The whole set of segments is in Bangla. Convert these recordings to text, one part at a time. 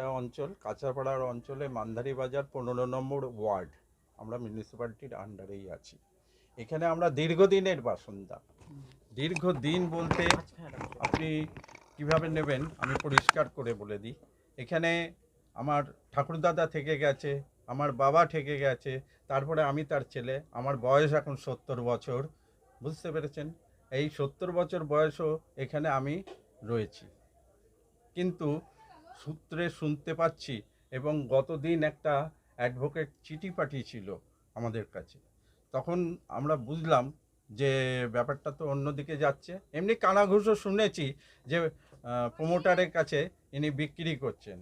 এটা অঞ্চল কাঁচাপাড়ার অঞ্চলে মান্দারি বাজার পনেরো নম্বর ওয়ার্ড। আমরা মিউনিসিপ্যালিটির আন্ডারেই আছি। এখানে আমরা দীর্ঘদিনের বাসিন্দা। দীর্ঘদিন বলতে আপনি কীভাবে নেবেন আমি পরিষ্কার করে বলে দিই। এখানে আমার ঠাকুরদাদা থেকে গেছে, আমার বাবা থেকে গেছে, তারপরে আমি তার ছেলে, আমার বয়স এখন সত্তর বছর। বুঝতে পেরেছেন? এই সত্তর বছর বয়সও এখানে আমি রয়েছি। কিন্তু সূত্রে শুনতে পাচ্ছি এবং গতদিন একটা অ্যাডভোকেট চিঠি পাঠিয়েছিল আমাদের কাছে। তখন আমরা বুঝলাম যে ব্যাপারটা তো অন্যদিকে যাচ্ছে। এমনি কানাঘুষো শুনেছি যে প্রমোটারের কাছে ইনি বিক্রি করছেন।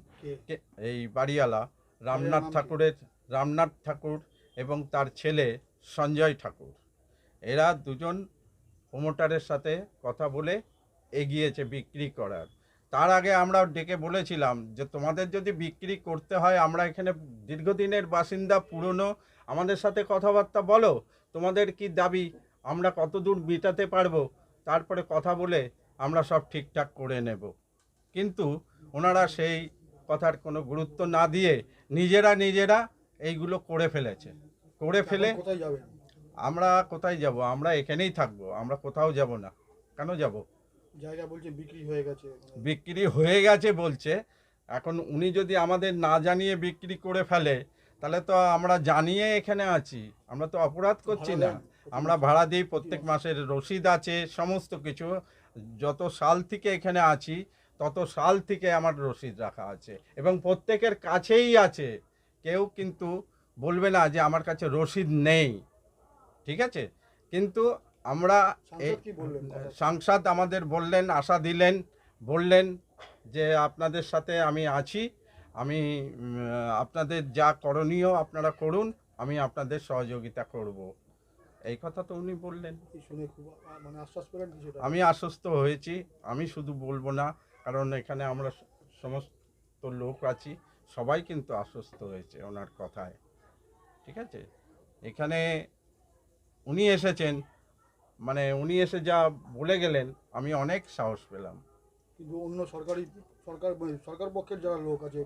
এই বাড়িওয়ালা রামনাথ ঠাকুরের রামনাথ ঠাকুর এবং তার ছেলে সঞ্জয় ঠাকুর। এরা দুজন প্রমোটারের সাথে কথা বলে এগিয়েছে বিক্রি করার। তার আগে আমরা ডেকে বলেছিলাম যে তোমাদের যদি বিক্রি করতে হয় আমরা এখানে দীর্ঘদিনের বাসিন্দা পুরনো আমাদের সাথে কথাবার্তা বলো তোমাদের কি দাবি? আমরা কত দূর মেটাতে পারব? তারপরে কথা বলে আমরা সব ঠিকঠাক করে নেব। কিন্তু ওনারা সেই কথার কোনো গুরুত্ব না দিয়ে নিজেরা নিজেরা এইগুলো করে ফেলেছে। করে ফেলে আমরা কোথায় যাব? আমরা এখানেই থাকব আমরা কোথাও যাব না। কেন যাব? জায়গা বলছে বিক্রি হয়ে গেছে বিক্রি হয়ে গেছে বলছে। এখন উনি যদি আমাদের না জানিয়ে বিক্রি করে ফেলে তাহলে তো আমরা জানিয়ে এখানে আছি। আমরা তো অপরাধ করছি না। আমরা ভাড়া দিই প্রত্যেক মাসের রসিদ আছে সমস্ত কিছু। যত সাল থেকে এখানে আছি তত সাল থেকে আমার রসিদ রাখা আছে। এবং প্রত্যেকের কাছেই আছে। কেউ কিন্তু বলবে না যে আমার কাছে রসিদ নেই। ঠিক আছে? কিন্তু আমরা সাংসদ আমাদের বললেন আশা দিলেন বললেন যে আপনাদের সাথে আমি আছি। আমি আপনাদের যা করণীয় আপনারা করুন আমি আপনাদের সহযোগিতা করব। এই কথা তো উনি বললেন। মানে আমি আশ্বস্ত হয়েছি আমি শুধু বলব না কারণ এখানে আমরা সমস্ত লোক আছি সবাই কিন্তু আশ্বস্ত হয়েছে ওনার কথায়। ঠিক আছে? এখানে উনি এসেছেন মানে উনি এসে যা বলে গেলেন আমি অনেক সাহস পেলাম। কিন্তু অন্য সরকারি সরকার সরকার পক্ষের যারা লোক আছে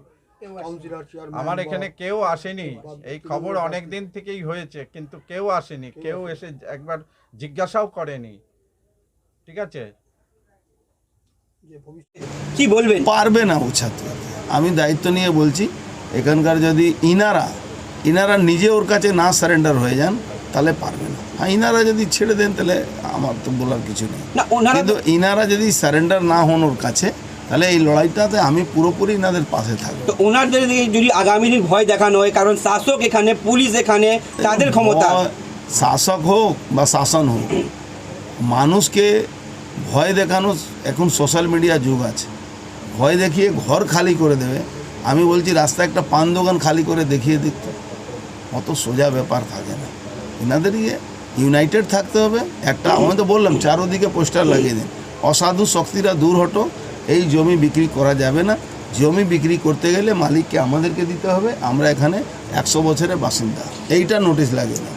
আমার এখানে কেউ আসেনি। এই খবর অনেক দিন থেকেই হয়েছে কিন্তু কেউ আসেনি। কেউ এসে একবার জিজ্ঞাসাও করেনি। ঠিক আছে? কি বলবেন? পারবে না ও আমি দায়িত্ব নিয়ে বলছি এখানকার যদি ইনারা ইনারা নিজে ওর কাছে না সারেন্ডার হয়ে যান তাহলে পারবে না। হ্যাঁ ইনারা যদি ছেড়ে দেন তাহলে আমার তো বলার কিছু নেই। কিন্তু ইনারা যদি সারেন্ডার না হন ওর কাছে তাহলে এই লড়াইটাতে আমি পুরোপুরি ইনাদের পাশে থাকব। তো ওনাদের যদি আগামী দিন ভয় দেখানো হয় কারণ শাসক এখানে পুলিশ এখানে তাদের ক্ষমতা। শাসক হোক বা শাসন হোক মানুষকে ভয় দেখানো এখন সোশ্যাল মিডিয়া যুগ আছে। ভয় দেখিয়ে ঘর খালি করে দেবে। আমি বলছি রাস্তায় একটা পান দোকান খালি করে দেখিয়ে দিত অত সোজা ব্যাপার থাকে না। এনাদের ইয়ে ইউনাইটেড থাকতে হবে। একটা, আমি তো বললাম, চারোদিকে পোস্টার লাগিয়ে দিন। অসাধু শক্তিরা দূর হটো, এই জমি বিক্রি করা যাবে না। জমি বিক্রি করতে গেলে মালিককে আমাদেরকে দিতে হবে। আমরা এখানে একশো বছরের বাসিন্দা। এইটা নোটিশ লাগিয়ে দিন।